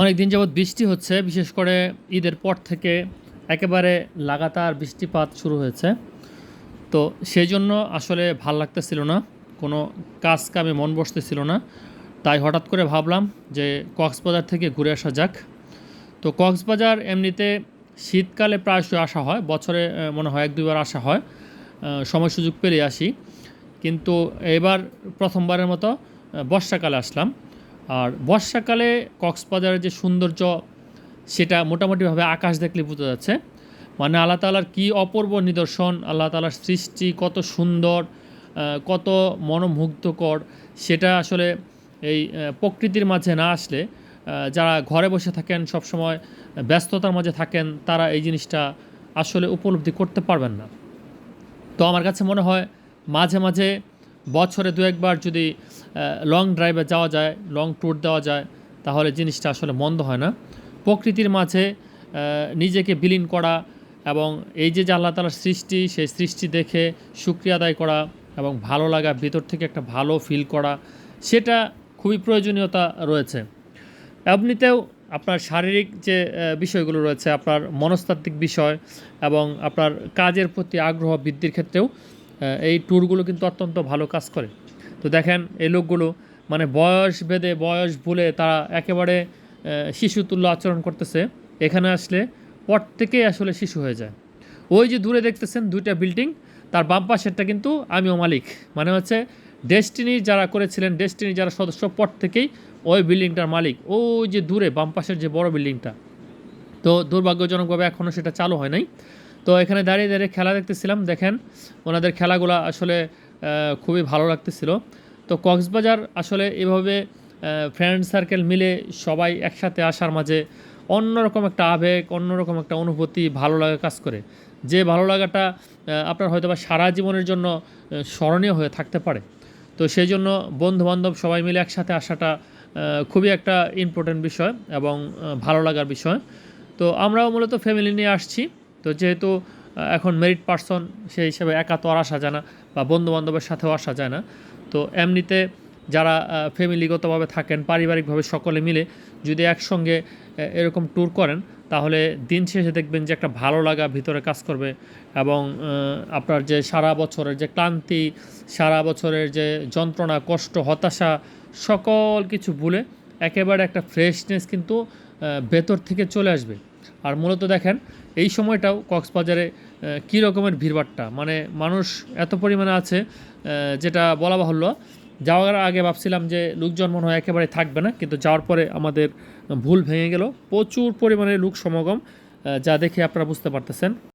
অনেক দিন যাবৎ বৃষ্টি হচ্ছে, বিশেষ করে ঈদের পর থেকে একেবারে লাগাতার বৃষ্টিপাত শুরু হয়েছে। তো সেই জন্য আসলে ভালো লাগতেছিল না, কোনো কাজ কামে মন বসতেছিল না। তাই হঠাৎ করে ভাবলাম যে কক্সবাজার থেকে ঘুরে আসা যাক। তো কক্সবাজার এমনিতে শীতকালে প্রায়শই আসা হয়, বছরে মনে হয় এক দুইবার আসা হয়। সময় সুযোগ পেলে আসি। কিন্তু এবার প্রথমবারের মতো বর্ষাকালে আসলাম। আর বর্ষাকালে কক্সবাজারের যে সৌন্দর্য, সেটা মোটামুটিভাবে আকাশ দেখলে বোঝা যাচ্ছে। মানে আল্লাহ তালার কী অপূর্ব নিদর্শন, আল্লাহ তালার সৃষ্টি কত সুন্দর কত মনোমুগ্ধকর, সেটা আসলে এই প্রকৃতির মাঝে না আসলে যারা ঘরে বসে থাকেন, সবসময় ব্যস্ততার মাঝে থাকেন, তারা এই জিনিসটা আসলে উপলব্ধি করতে পারবেন না। তো আমার কাছে মনে হয়, মাঝে মাঝে বছরে দু একবার যদি লং ড্রাইভে যাওয়া যায় লং ট্যুর দেওয়া যায়, তাহলে জিনিসটা আসলে মন্দ হয় না। প্রকৃতির মাঝে নিজেকে বিলীন করা এবং এই যে যে আল্লাহ তালার সৃষ্টি, সেই সৃষ্টি দেখে শুক্রিয়া আদায় করা এবং ভালো লাগা, ভিতর থেকে একটা ভালো ফিল করা, সেটা খুবই প্রয়োজনীয়তা রয়েছে। এমনিতেও আপনার শারীরিক যে বিষয়গুলো রয়েছে, আপনার মনস্তাত্ত্বিক বিষয় এবং আপনার কাজের প্রতি আগ্রহ বৃদ্ধির ক্ষেত্রেও এই ট্যুরগুলো কিন্তু অত্যন্ত ভালো কাজ করে। তো দেখেন এই লোকগুলো মানে বয়স ভেদে, বয়স ভুলে তারা একেবারে শিশুতুল্য আচরণ করতেছে। এখানে আসলে পর থেকেই আসলে শিশু হয়ে যায়। ওই যে দূরে দেখতেছেন দুইটা বিল্ডিং, তার বাম পাশেরটা কিন্তু আমিও মালিক। মানে হচ্ছে ডেস্টিনি যারা করেছিলেন, ডেস্টিনি যারা সদস্য পর থেকেই ওই বিল্ডিংটার মালিক। ওই যে দূরে, বাম পাশের যে বড় বিল্ডিংটা। তো দুর্ভাগ্যজনকভাবে এখনও সেটা চালু হয় নাই। তো এখানে দাঁড়িয়ে দাঁড়িয়ে খেলা দেখতেছিলাম। দেখেন ওনাদের খেলাগুলো আসলে খুবই ভালো লাগতেছিল। তো কক্সবাজার আসলে এভাবে ফ্রেন্ড সার্কেল মিলে সবাই একসাথে আসার মাঝে অন্যরকম একটা আবেগ, অন্যরকম একটা অনুভূতি, ভালো লাগা কাজ করে। যে ভালো লাগাটা আপনার হয়তো বা সারা জীবনের জন্য স্মরণীয় হয়ে থাকতে পারে। তো সেই জন্য বন্ধু বান্ধব সবাই মিলে একসাথে আসাটা খুবই একটা ইম্পর্টেন্ট বিষয় এবং ভালো লাগার বিষয়। তো আমরাও মূলত ফ্যামিলি নিয়ে আসছি। তো যেহেতু এখন মেরিট পার্সন সেই হিসেবে একা তো আর আসা যায় না। বা বন্ধু বান্ধবের সাথেও আসা যায় না। তো এমনিতে যারা ফ্যামিলিগতভাবে থাকেন, পারিবারিকভাবে সকলে মিলে যদি একসঙ্গে এরকম ট্যুর করেন, তাহলে দিন শেষে দেখবেন যে একটা ভালো লাগা ভিতরে কাজ করবে এবং আপনার যে সারা বছরের যে ক্লান্তি, সারা বছরের যে যন্ত্রণা, কষ্ট, হতাশা, সকল কিছু ভুলে একেবারে একটা ফ্রেশনেস কিন্তু ভেতর থেকে চলে আসবে। আর মূলত দেখেন এই সময়টাও কক্সবাজারে কী রকমের ভিড়ভাট্টা মানে মানুষ এত পরিমাণে আছে যেটা বলা বাহুল্য। যাওয়ার আগে ভাবছিলাম যে লোকজন মনে হয় একেবারে থাকবে না, কিন্তু যাওয়ার পরে আমাদের ভুল ভেঙে গেল। প্রচুর পরিমাণে লোক সমাগম যা দেখে আপনারা বুঝতে পারতেছেন।